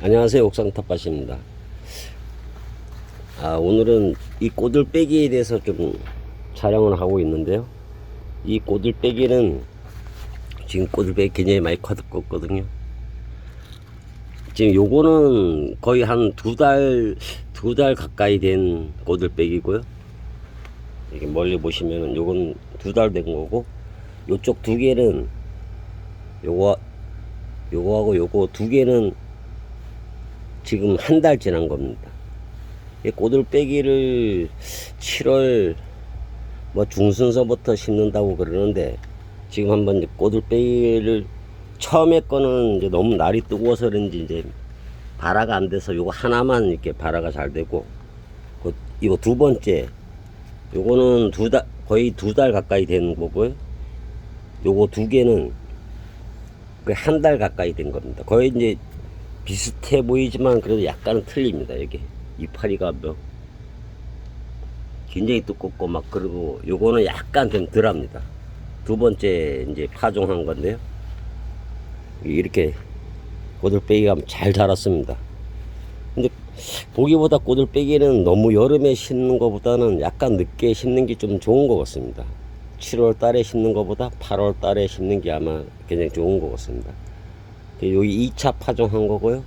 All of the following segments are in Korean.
안녕하세요. 옥상 텃밭입니다. 아 오늘은 이 꼬들 빼기에 대해서 좀 촬영을 하고 있는데요. 이 꼬들 빼기는 지금 꼬들 빼기 굉장히 많이 커졌거든요. 지금 요거는 거의 한 두 달 두 달 가까이 된 꼬들 빼기고요. 이렇게 멀리 보시면은 요건 두 달 된 거고 요쪽 두 개는 요거 요거하고 요거 두 개는 지금 한 달 지난 겁니다. 이 꼬들 빼기를 7월 뭐 중순서부터 심는다고 그러는데 지금 한번 꼬들 빼기를 처음에 거는 이제 너무 날이 뜨거워서 그런지 이제 발화가 안 돼서 요거 하나만 이렇게 발화가 잘 되고 그 이거 두 번째 요거는 두 달 거의 두 달 가까이 되는 거고요. 요거 두 개는 그 한 달 가까이 된 겁니다. 거의 이제 비슷해 보이지만 그래도 약간은 틀립니다. 여기 이파리가 뭐 굉장히 두껍고 막 그리고 요거는 약간 좀 덜합니다. 두 번째 이제 파종한 건데요. 이렇게 꼬들빼기가 잘 자랐습니다. 근데 보기보다 꼬들빼기는 너무 여름에 심는 것보다는 약간 늦게 심는 게 좀 좋은 것 같습니다. 7월 달에 심는 것보다 8월 달에 심는 게 아마 굉장히 좋은 것 같습니다. 여기 2차 파종한 거고요.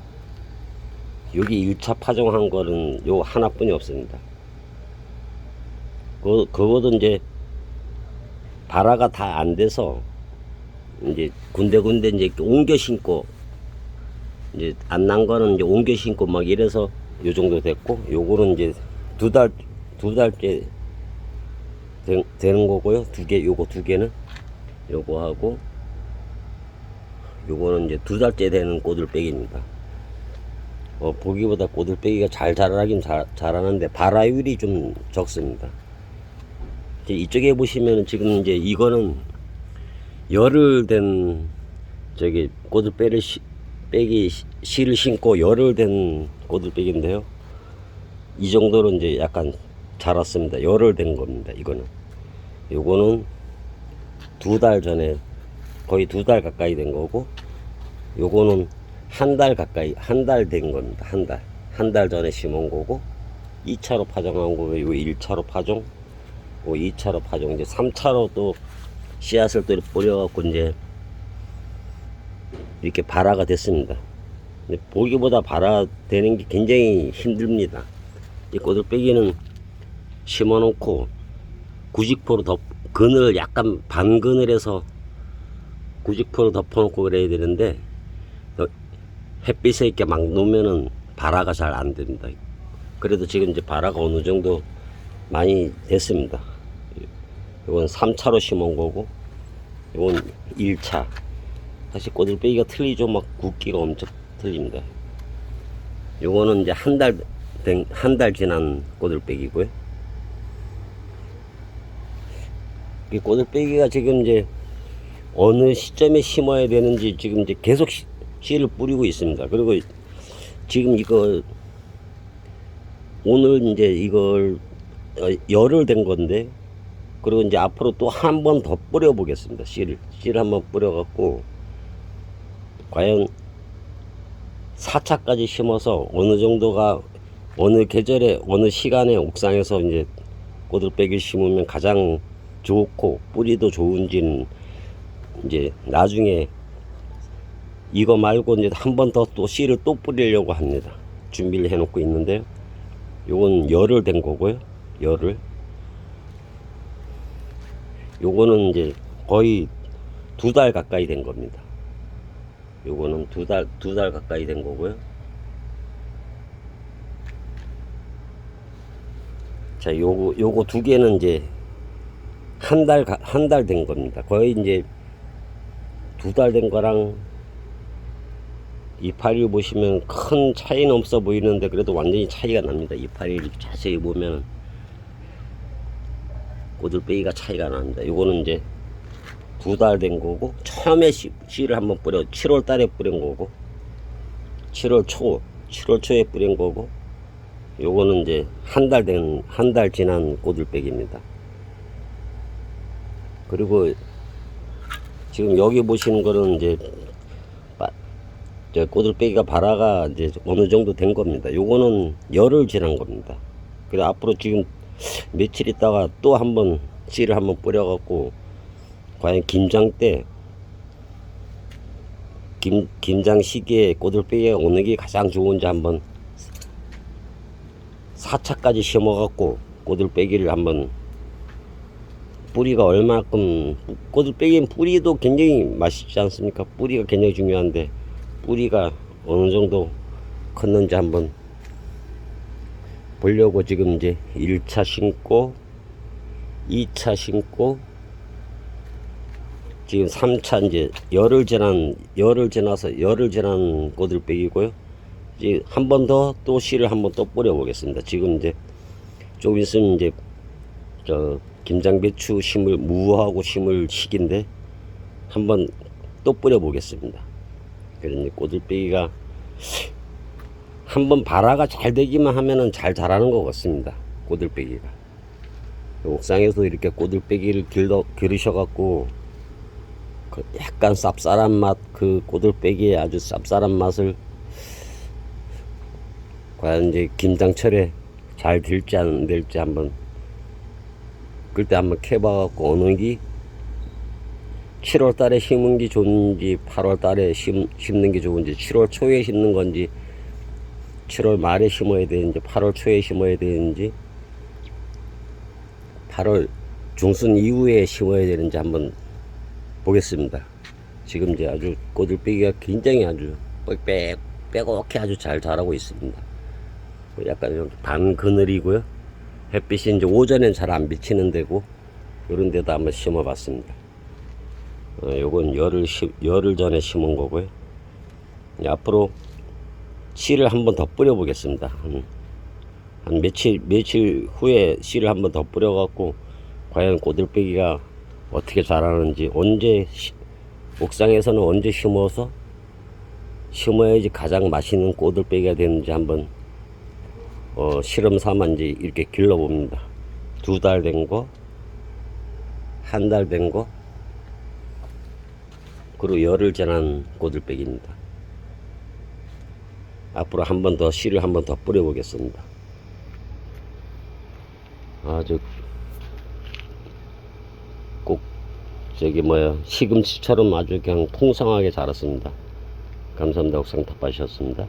여기 1차 파종한 거는 요 하나뿐이 없습니다. 그, 그것도 이제 발화가 다 안 돼서 이제 군데군데 이제 옮겨 신고 이제 안 난 거는 이제 옮겨 신고 막 이래서 요 정도 됐고 요거는 이제 두 달 두 달째 되, 되는 거고요. 두 개 요거 두 개는 요거 하고 요거는 이제 두 달째 되는 꼬들빼기입니다. 어, 보기보다 꼬들빼기가 잘 자라긴 잘, 자라는데 발화율이 좀 적습니다. 이쪽에 보시면 지금 이제 이거는 열흘 된 저기 꼬들빼를 시, 빼기 시- 실을 신고 열흘 된 꼬들빼기인데요. 이 정도로 이제 약간 자랐습니다. 열흘 된 겁니다. 이거는 요거는 두 달 전에 거의 두 달 가까이 된 거고 요거는 한 달 가까이 한 달 된 겁니다. 한 달. 한 달 전에 심은 거고 2차로 파종한 거고 요 1차로 파종 요 2차로 파종 이제 3차로 또 씨앗을 또 뿌려 갖고 이제 이렇게 발화가 됐습니다. 근데 보기보다 발화되는 게 굉장히 힘듭니다. 이 꼬들빼기는 심어 놓고 90% 덮, 그늘 약간 반 그늘에서 90% 덮어놓고 그래야 되는데 어, 햇빛에 이렇게 막 놓으면은 발화가 잘 안 됩니다. 그래도 지금 이제 발화가 어느 정도 많이 됐습니다. 이건 3차로 심은 거고 이건 1차 사실 꼬들빼기가 틀리죠 막 굵기가 엄청 틀립니다. 요거는 이제 한달된한달 지난 꼬들빼기고요. 이 꼬들빼기가 지금 이제 어느 시점에 심어야 되는지 지금 이제 계속 씨- 씨를 뿌리고 있습니다. 그리고 지금 이거 오늘 이제 이걸 어, 열흘 된 건데 그리고 이제 앞으로 또 한 번 더 뿌려 보겠습니다. 씨를 씨를 한 번 뿌려 갖고 과연 4차까지 심어서 어느 정도가 어느 계절에 어느 시간에 옥상에서 이제 꼬들빼기 심으면 가장 좋고 뿌리도 좋은지는 이제 나중에 이거 말고 이제 한 번 더 또 씨를 또 뿌리려고 합니다. 준비를 해 놓고 있는데요. 요건 열흘 된 거고요. 열흘. 요거는 이제 거의 두 달 가까이 된 겁니다. 요거는 두 달, 두 달 가까이 된 거고요. 자, 요거, 요거 두 개는 이제 한 달, 한 달 된 겁니다. 거의 이제 두 달 된 거랑 이파리 보시면 큰 차이는 없어 보이는데 그래도 완전히 차이가 납니다. 이파리를 자세히 보면 꼬들빼기가 차이가 납니다. 요거는 이제 두 달 된 거고 처음에 씨, 씨를 한번 뿌려 7월 달에 뿌린 거고 7월 초 7월 초에 뿌린 거고 요거는 이제 한 달 된 한 달 지난 꼬들빼기입니다. 그리고 지금 여기 보시는 거는 이제 빠- 저 꼬들빼기가 발화가 이제 어느 정도 된 겁니다. 요거는 열흘 지난 겁니다. 그래 앞으로 지금 며칠 있다가 또 한번 씨를 한번 뿌려갖고 과연 김장 때 김, 김장 시기에 꼬들빼기가 오는 게 가장 좋은지 한번 4차까지 심어갖고 꼬들빼기를 한번 뿌리가 얼마큼 꼬들빼기는 뿌리도 굉장히 맛있지 않습니까? 뿌리가 굉장히 중요한데 뿌리가 어느 정도 컸는지 한번 보려고 지금 이제 1차 심고 2차 심고 지금 3차 이제 열흘 지난 열흘 지나서 열흘 지난 꼬들빼기고요. 이제 한 번 더 또 씨를 한 번 또 뿌려 보겠습니다. 지금 이제 조금 있으면 이제 저 김장배추 심을 무하고 심을 시기인데 한번 또 뿌려 보겠습니다. 그런데 꼬들빼기가 한번 발화가 잘 되기만 하면은 잘 자라는 것 같습니다. 꼬들빼기가 옥상에서 이렇게 꼬들빼기를 길러 기르셔갖고 그 약간 쌉쌀한 맛, 그 꼬들빼기의 아주 쌉쌀한 맛을 과연 이제 김장철에 잘 될지 안 될지 한번 그때 한번 캐봐갖고 어느 게 7월 달에 심은 게 좋은지 8월 달에 심, 심는 게 좋은지 7월 초에 심는 건지 7월 말에 심어야 되는지 8월 초에 심어야 되는지 8월 중순 이후에 심어야 되는지 한번 보겠습니다. 지금 이제 아주 꼬들빼기가 굉장히 아주 빼곡히 아주 잘 자라고 있습니다. 약간 좀 반 그늘이고요. 햇빛이 이제 오전엔 잘 안 비치는 데고 이런 데도 한번 심어봤습니다. 어, 요건 열흘 시, 열흘 전에 심은 거고요. 앞으로 씨를 한 번 더 뿌려 보겠습니다. 한, 한 며칠 며칠 후에 씨를 한 번 더 뿌려 갖고 과연 꼬들빼기가 어떻게 자라는지 언제 시- 옥상에서는 언제 심어서 심어야지 가장 맛있는 꼬들빼기가 되는지 한번 어, 실험 삼아 이제 이렇게 길러 봅니다. 두 달 된 거, 한 달 된 거, 그리고 열흘 지난 꼬들빼기입니다. 앞으로 한 번 더 씨를 한 번 더 뿌려 보겠습니다. 아주 꼭 저기 뭐야 시금치처럼 아주 그냥 풍성하게 자랐습니다. 감사합니다. 옥상 탑하셨습니다.